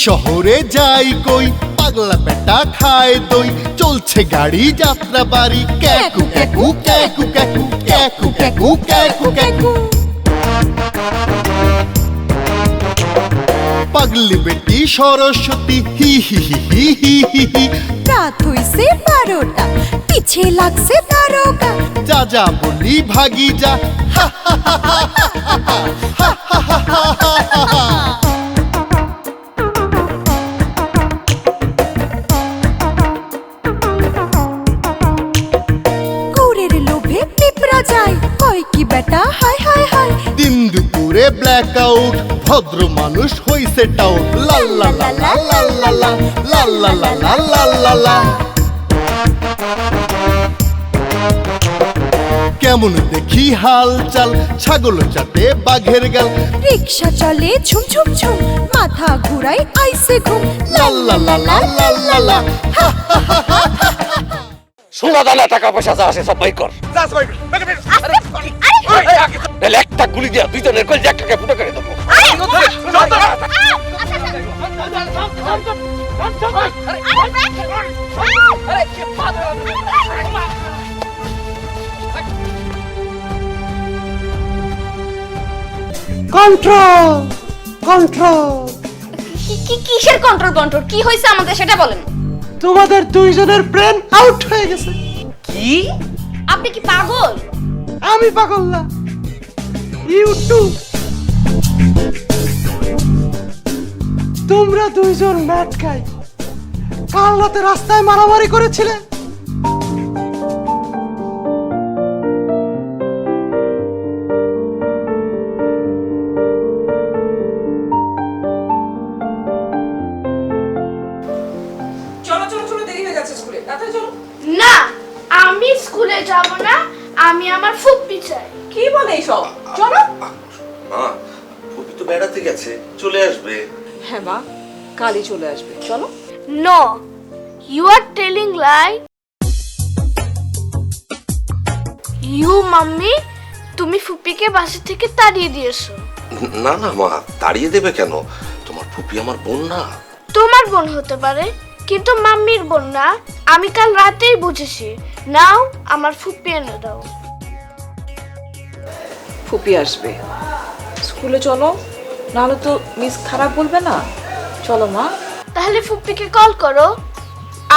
শহরে যাই কই পাগলা বেটা খায় দই চলছে গাড়ি যাত্রা বাড়ি ক্যাকু ক্যাকু ক্যাকু ক্যাকু ক্যাকু ক্যাকু ক্যাকু ক্যাকু পাগলি বেটি সরস্বতী হি হি হি হি হি হি হি রাত হইছে বারোটা পিছে লাগছে তারকা যা যা বলি ভাগি যা হা, হা, হা, হা, হা, হা, হা, হা, হা, হা, দুপুরে ব্ল্যাক আউট ভদ্র মানুষ হইছে টাউট লা লা লা লা লা লা লা লা লা লা লা লা লা লা কেমন দেখি হাল চাল ছাগল চাটে বাঘের গাল রিক্সা চলে ঝুম ঝুম ঝুম মাথা ঘুরাই আইসে ঘুম লা লা লা লা লা লা লা সোনা দানা টাকা পয়সা যা আছে সব বাই কর নাহলে একটা গুলি দিয়া দুইজনের কল একটাকে ফুটো করে দেবো। কন্ট্রোল! কন্ট্রোল! কিসের কন্ট্রোল কন্ট্রোল? কি হয়েছে আমাদের সেটা বলেন। তোমাদের দুইজনের ব্রেন আউট হয়ে গেছে। কি? আপনি কি পাগল? আমি পাগল না। ইউটিউব। তোমরা দুইজন ম্যাট খাই। কাল রাতে রাস্তায় মারামারি করেছিলে? চলো চলো চলো দেরি হয়ে যাচ্ছে স্কুলে। তাড়াতাড়ি চলো। না আমি স্কুলে যাব না। আমি আমার ফুপ্পি চাই। কি বলে এইসব? চলো। মা ফুপি তো বেড়াতে গেছে চলে আসবে। হ্যাঁ মা কালই চলে আসবে। চলো। No you are telling lie you mummy তুমি ফুপিকে বাসা থেকে তাড়িয়ে দিয়েছ। না না মা তাড়িয়ে দেবে কেন? তোমার ফুপি আমার বোন না। তোমার বোন হতে পারে কিন্তু মাম্মির বোন না। আমি কাল রাতেই বুঝেছি। নাও আমার ফুপ্পি এনে দাও। ফুপি আসবে। স্কুলে চলো নাহলে তো মিস খারাপ বলবে না। চলো মা। তাহলে ফুপ্পিকে কল করো।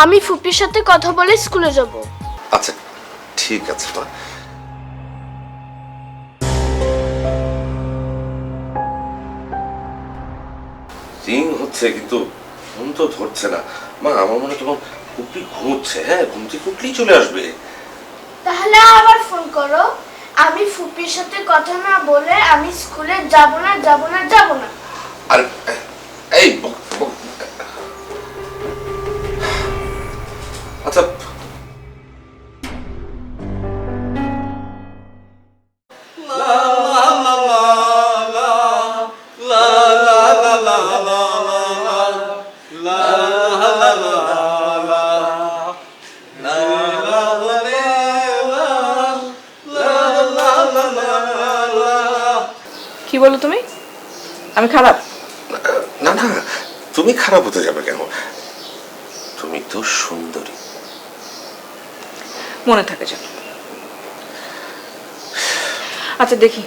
আমি ফুপির সাথে কথা বলে স্কুলে যাব। আচ্ছা ঠিক আছে মা। রিং হচ্ছে কিন্তু ফোন তো ধরছে না। মা আমার মনে হয় তোমার ফুপি ঘুমোচ্ছে হ্যাঁ? ঘুম থেকে উঠলেই চলে আসবে। তাহলে আবার ফোন করো। আমি ফুপির সাথে কথা না বলে আমি স্কুলে যাব না যাব না যাব না। আর, এই আচ্ছা বলো তুমি? আমি খারাপ। না না তুমি খারাপ হতে যাবে কেন? তুমি তো সুন্দরী। মনে থাকে যেন। আচ্ছা দেখি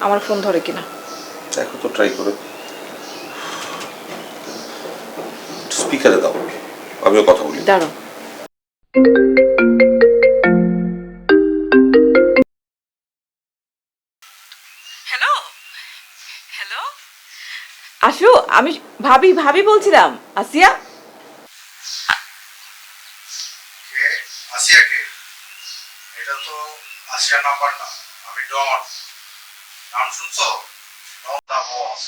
আমার ফোন ধরে কিনা। দেখো তো ট্রাই করে। স্পিকারে দাও। আমিও কথা বলি। দাঁড়ো আমি ভাবি ভাবি বলছিলাম। আসিয়া? আসিয়া কে? এটা তো আসিয়া নাম্বার না আমি ডন। নাম শুনছো? ডন দা বস।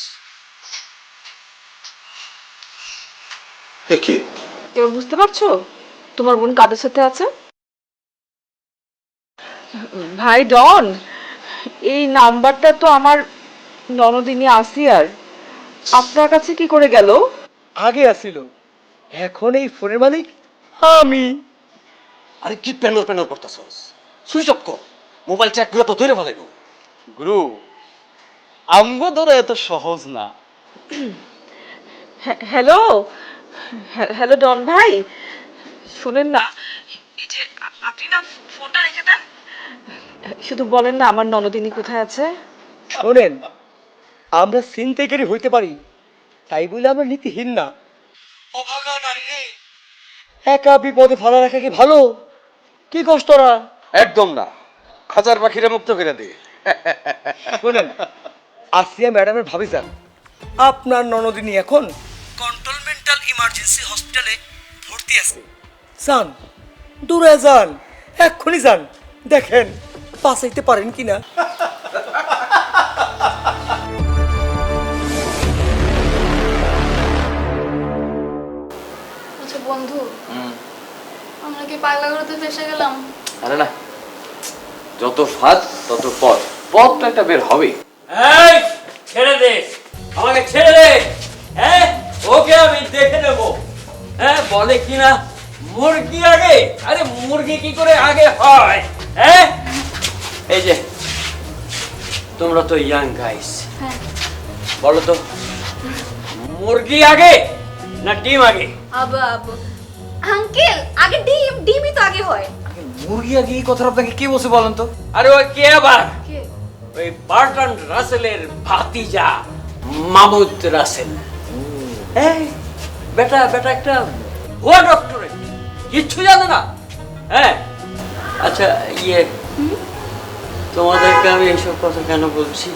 হে এবার বুঝতে পারছ? তোমার বোন কাদের সাথে আছে? ভাই ডন এই নাম্বারটা তো আমার ননদিনী আসিয়ার। আপনার কাছে কি করে গেল? আগে আসিল। এখন এই ফোনের মালিক? আমি। আরে কি প্যানল প্যানল করতেছস? সুইচ অফ কর। মোবাইল ট্র্যাক করে তো ধরে ফেলাইবো। গুরু আমগো ধরা এত সহজ না। হ্যাঁ, হ্যালো? হ্যাঁ, হ্যালো ডন ভাই। শোনেন না। এই যে আপনি না ফোনটা রেখে দেন। শুধু বলেন না আমার ননদিনী কোথায় আছে? শোনেন আমরা চিন্তাকারী হইতে পারি। তাই বলে আমরা নীতিহীন না। অভাগা নারী রে। একা বিপদে ফালা রাখা কি ভালো? কি কষ্ট তোরা একদম না। খাঁচার পাখিরা মুক্ত করে দে। শোনেন আসিয়া ম্যাডামের ভাবি যান। আপনার ননদিনী এখন কন্ট্রোলমেন্টাল ইমার্জেন্সি হসপিটালে ভর্তি আছে। যান দূরে যান এক্ষুনি যান। দেখেন বাঁচাইতে পারেন কিনা। আমরা কি পাগলা করতে ফেসে গেলাম? আরে না যত ফাঁদ তত পথ পথ তো একটা বের হবে। এই ছেড়ে দে। আমাকে ছেড়ে দে। হ্যাঁ ওকে আমি দেখে নেব। হ্যাঁ বলে কিনা মুরগি আগে? আরে মুরগি কি করে আগে হয়? হ্যাঁ? এই যে তোমরা তো ইয়াং গাইস হ্যাঁ। বলো তো মুরগি আগে না ডিম আগে? আব আব। আঙ্কেল আগে ডিম ডিমই তো আগে হয়। মুরগি আগে এই কথাটা আপনাকে কে বসে বলেন তো? আরে ওই কে আবার? কে? ওই বার্টন রাসেলের ভাতিজা মামুদ রাসেল। এই বেটা বেটা একটা ভুয়া ডক্টরেট কিচ্ছু জানে না। হ্যাঁ? আচ্ছা ইয়ে তোমাদেরকে আমি এইসব কথা কেন বলছি?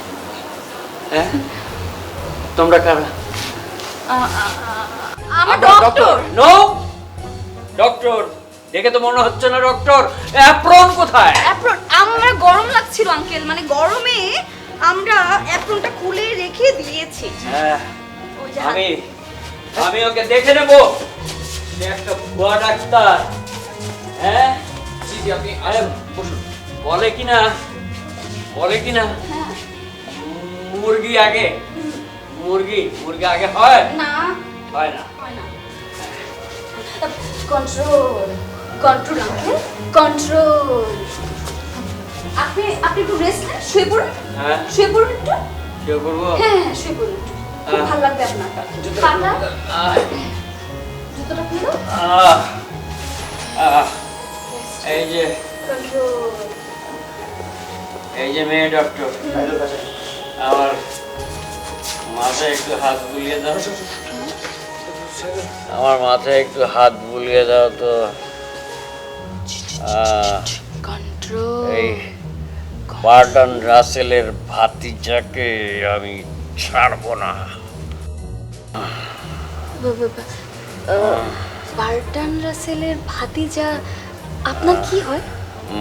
হ্যাঁ? তোমরা কারা? আমার ডক্টর নো ডক্টর দেখে তো মনে হচ্ছে না ডক্টর। অ্যাপ্রন কোথায়? অ্যাপ্রন আমার গরম লাগছিল আঙ্কেল। মানে গরমে আমরা অ্যাপ্রনটা খুলে রেখে দিয়েছি। হ্যাঁ আমি আমি ওকে দেখে নেব। একটা ভুয়া ডাক্তার। হ্যাঁ? জি জি আপনি আরে বসুন। বলে কিনা বলে কিনা হ্যাঁ। মুরগি আগে। মুরগি মুরগি আগে হয়? না। হয় না। হয় না। কন্ট্রোল কন্ট্রোল আঙ্কেল কন্ট্রোল আপনি আপনি একটু রেস্ট নেন শুয়ে পড়ুন। হ্যাঁ। শুয়ে পড়ুন একটু। কি করব হ্যাঁ হ্যাঁ শুয়ে পড়ুন খুব ভালো লাগবে আপনার। পাটা? জুতোটা খুলো এই যে। এই যে মেয়ে ডক্টর আমার মাথায় একটু হাত বুলিয়ে দাও। আমার মাথায় একটু হাত বুলিয়ে দাও তো। এই বার্টন রাসেলের ভাতিজাকে আমি ছাড়বো না। বার্টান রাসেলের ভাতিজা আপনার কি হয়?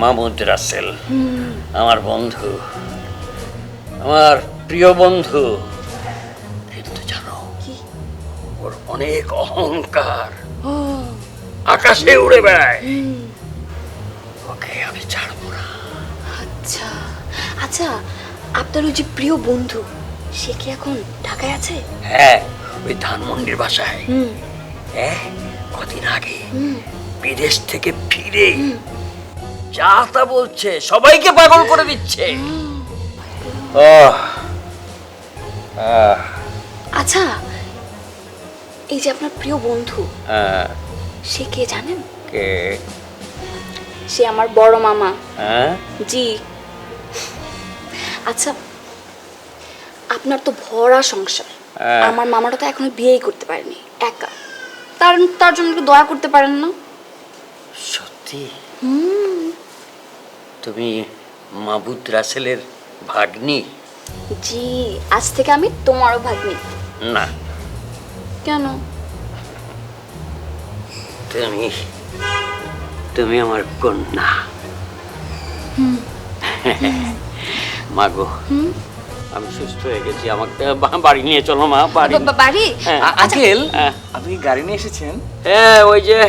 মামুদ রাসেল আমার বন্ধু আমার প্রিয় বন্ধু। অনেক অহংকার। আকাশে উড়ে বেড়ায়। ওকে আমি ছাড়বো না। আচ্ছা আচ্ছা আপনার ওই যে প্রিয় বন্ধু সে কি এখন ঢাকায় আছে? হ্যাঁ ওই ধানমন্ডির বাসায়। হ্যাঁ কদিন আগে বিদেশ থেকে ফিরে যা তা বলছে সবাইকে পাগল করে দিচ্ছে। আচ্ছা এই যে আপনার প্রিয় বন্ধু আহ, সে কে জানেন? কে? সে আমার বড় মামা। হ্যাঁ? জি। আচ্ছা আপনার তো ভরা সংসার। হ্যাঁ। আমার মামাটা তো এখনও বিয়েই করতে পারেনি একা। তার তার জন্য একটু দয়া করতে পারেন না? সত্যি? তুমি মাবুদ রাসেলের ভাগ্নি? জি আজ থেকে আমি তোমারও ভাগ্নি। না। কেন? তুমি তুমি আমার কন্যা। মাগো আমি সুস্থ হয়ে গেছি। আমাকে বাড়ি নিয়ে চলো মা বাড়ি। বাড়ি? হ্যাঁ। আচ্ছা, আঙ্কেল হ্যাঁ। আপনি গাড়ি নিয়ে এসেছেন? হ্যাঁ ওই যে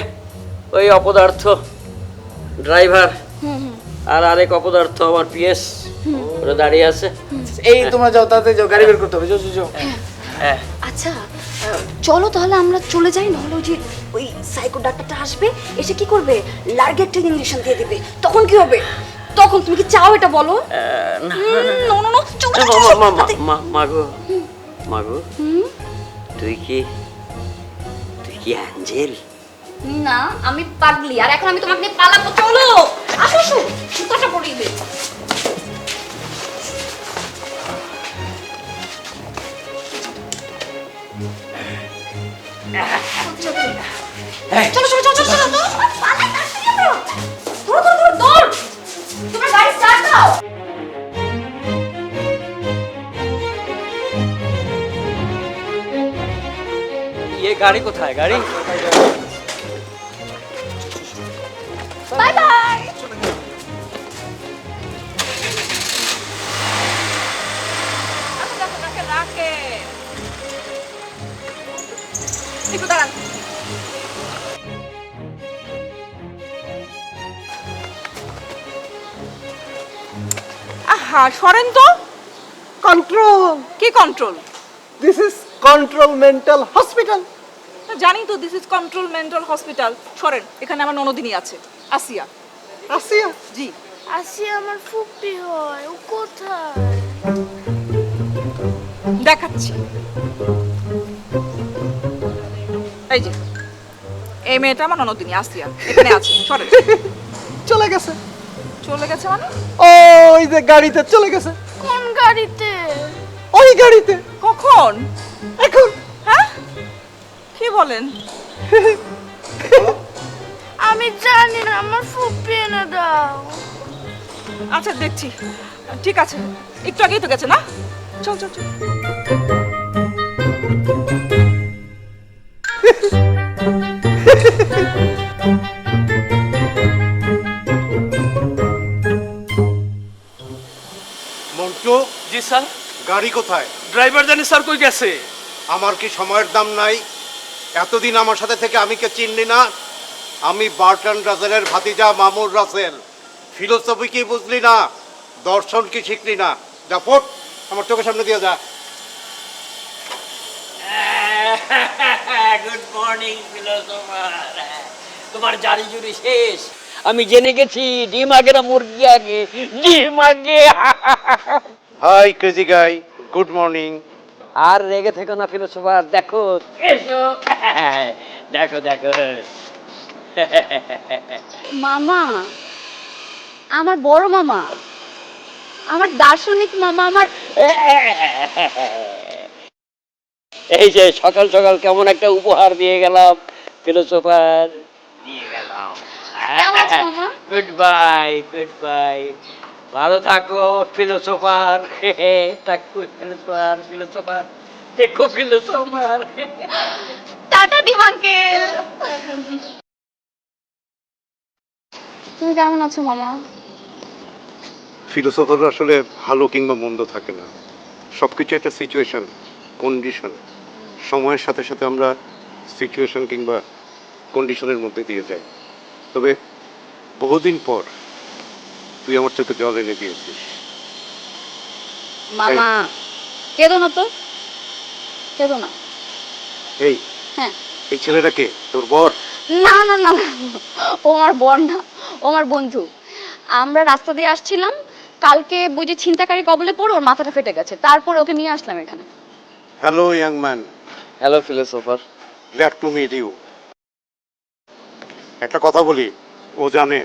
ওই অপদার্থ ড্রাইভার। আর আরেক অপদার্থ আমার পিএস। ওরা দাঁড়িয়ে আছে। এই তোমরা যাও তাতে যাও গাড়ি বের করতে হবে। যাও যাও, যাও। হ্যাঁ। আচ্ছা চলো তাহলে আমরা চলে যাই নাহলে ওই যে ওই সাইকো ডাক্তারটা আসবে এসে কি করবে? লার্গে একটা ইঞ্জেকশন দিয়ে দিবে। তখন কি হবে? তখন তুমি কি চাও এটা বলো? না নো নো নো চলো মাগো মাগো তুই কি কি অ্যাঞ্জেল? না আমি পাগলি আর এখন আমি তোমাকে নিয়ে পালাবো চলো। আসো আসো সুতাটা পরিয়ে দে চলো চলো চলো চলো চলো পালাই তাড়াতাড়ি আমরা। ধরো ধরো ধরো দৌড় তোমার গাড়ি স্টার্ট দাও ইয়ে গাড়ি কোথায় গাড়ি আহা সরেন তো। কন্ট্রোল। কি control? This is control mental hospital জানি তো this is control mental hospital সরেন এখানে আমার ননদিনী আছে আসিয়া। আসিয়া? জি। আসি আমার ফুপি হয় ও কোথায়? দেখাচ্ছি। এই যে এই মেয়েটা আমার ননদিনী আসিয়া এখানে আছে সরেন। চলে গেছে। চলে গেছে মানে? ওই যে গাড়িতে চলে গেছে। কোন গাড়িতে? ওই গাড়িতে। কখন? এখন। হ্যাঁ? কি বলেন? আমি জানি না আমার ফুপি এনে দাও। আচ্ছা দেখছি। ঠিক আছে একটু আগেই তো গেছে না? চল চল চল। গাড়ি কোথায়? ড্রাইভার জানি স্যার কই গেছে। আমার কি সময়ের দাম নাই? এতদিন আমার সাথে থেকে আমি কে চিনলি না? আমি বার্টন রাসেলের ভাতিজা মামুর রাসেল। ফিলোসফি কি বুঝলি না? দর্শন কি শিখলি না? যা ফোট আমার চোখের সামনে দিয়ে যা। গুড মর্নিং ফিলোসোফার তোমার জারি জুরি শেষ। আমি জেনে গেছি ডিম আগে না মুরগি আগে ডিম আগে hi crazy guy good morning আর রেগে থেকো না ফিলোসোফার দেখো। এসো। দেখো দেখো। মামা আমার বড় মামা আমার দার্শনিক মামা আমার এই যে সকাল সকাল কেমন একটা উপহার দিয়ে গেলাম ফিলোসোফার দিয়ে গেলাম? গুড বাই গুড বাই ভালো থাকো ফিলোসোফার থাকো ফিলোসোফার ফিলোসোফার দেখো ফিলোসোফার টাটা ডিম আঙ্কেল। তুমি কেমন আছো মামা? ফিলোসফার আসলে ভালো কিংবা মন্দ থাকে না। সব কিছু একটা সিচুয়েশন কন্ডিশন সময়ের সাথে সাথে আমরা সিচুয়েশন কিংবা কন্ডিশনের মধ্যে দিয়ে যাই। তবে বহুদিন পর তুই আমার চোখে জল এনে দিয়েছিস। মামা কেঁদো না তো। কেঁদো না। এই। হ্যাঁ। এই ছেলেটাকে তোর বর? না না না না। ও আমার বর না। ও আমার বন্ধু। আমরা রাস্তা দিয়ে আসছিলাম। কালকে বুঝি ছিনতাকারী কবলে পড়ে ওর মাথাটা ফেটে গেছে। তারপর ওকে নিয়ে আসলাম এখানে। Hello young man hello philosopher glad to meet you একটা কথা বলি। ও জানে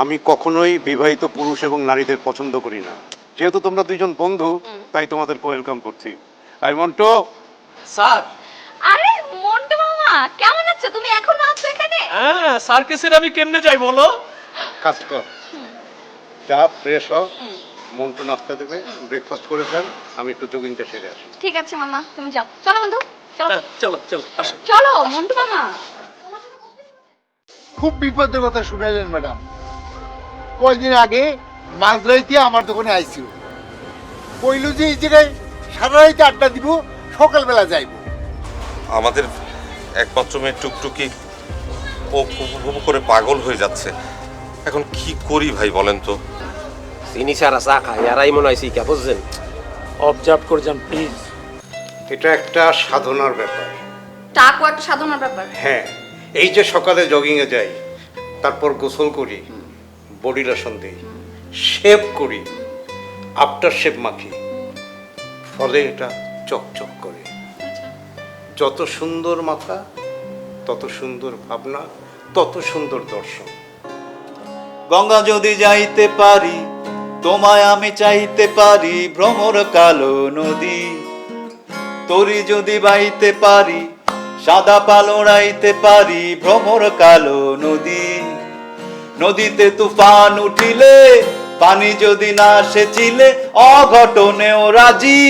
আমি কখনোই বিবাহিত পুরুষ এবং নারীদের পছন্দ করি না। যেহেতু তোমরা দুইজন বন্ধু তাই তোমাদের ওয়েলকাম করছি। I want to sir! আরে মন্টু মামা কেমন আছো? তুমি এখন আছো এখানে? হ্যাঁ সার্কাসের আমি কেমনে যাই বলো? কাজ কর। চা ফ্রেশ হ মন্টু নাস্তা দেবে ব্রেকফাস্ট করে ফেল আমি একটু জগিংটা সেরে আসি। ঠিক আছে মামা তুমি যাও। চলো বন্ধু চলো। চলো চলো আসো। চলো মন্টু মামা। খুব বিপদের কথা শুনাইলেন ম্যাডাম। কয়দিন আগে মাঝরাইতে আমার দোকানে আইসিও কইল যে এই জায়গায় সারা রাইতে আড্ডা দিব সকালবেলা যাইব। আমাদের একমাত্র মেয়ে টুকটুকি ও খুব খুব করে পাগল হয়ে যাচ্ছে। এখন কি করি ভাই বলেন তো? চিনি সারা চা খায় আর মনে হয় শিখা বুঝছেন? অবজার্ভ করে যান প্লিজ এটা একটা সাধনার ব্যাপার। টাকও একটা সাধনার ব্যাপার? হ্যাঁ এই যে সকালে জগিংয়ে যাই তারপর গোসল করি বডি লোশন দিই শেভ করি আফটার শেভ মাখি। ফলে এটা চকচক করে। যত সুন্দর মাথা তত সুন্দর ভাবনা তত সুন্দর দর্শন। গঙ্গা যদি যাইতে পারি তোমায় আমি চাইতে পারি ভ্রমর কালো নদী। তরি যদি বাইতে পারি সাদা পালো রাইতে পারি ভ্রমর কালো নদী। নদীতে তুফান উঠিলে, পানি যদি না সেচিলে অঘটনেও রাজি।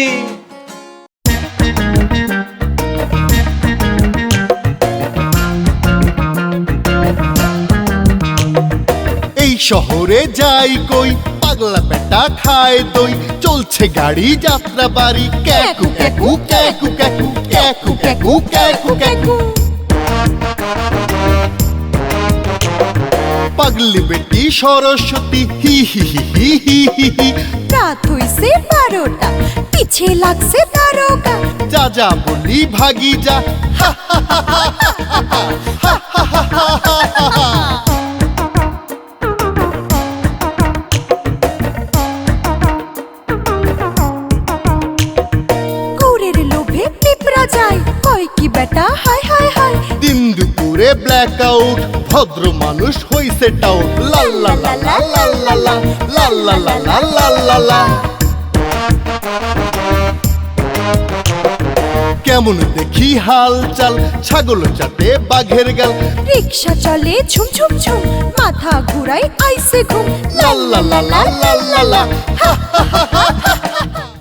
এই শহরে যাই কই, পাগলা বেটা খায় দই। চলছে গাড়ি যাত্রা বাড়ি ক্যাকু ক্যাকু ক্যাকু ক্যাকু ক্যাকু ক্যাকু ক্যাকু ক্যাকু। পাগলি বেটি সরস্বতী হি হি হি হি হি হি হি রাত হইছে বারোটা পিছে লাগছে তারকা যা যা বলি ভাগি যা হা হা হা হা হা হা হা হা হা হা হা হা লোভে পিঁপড়া যায় কয় কি বেটা হায় হায় হায় দিন দুপুরে ব্ল্যাক আউট ভদ্র মানুষ হইছে টাউট লা লা লা লা লা লা লা লা লা লা লা লা লা লা কেমন দেখি হাল চাল ছাগল চাটে বাঘের গাল রিক্সা চলে ঝুম ঝুম ঝুম মাথা ঘুরাই আইসে ঘুম লা লা লা লা লা লা হা হা হা হা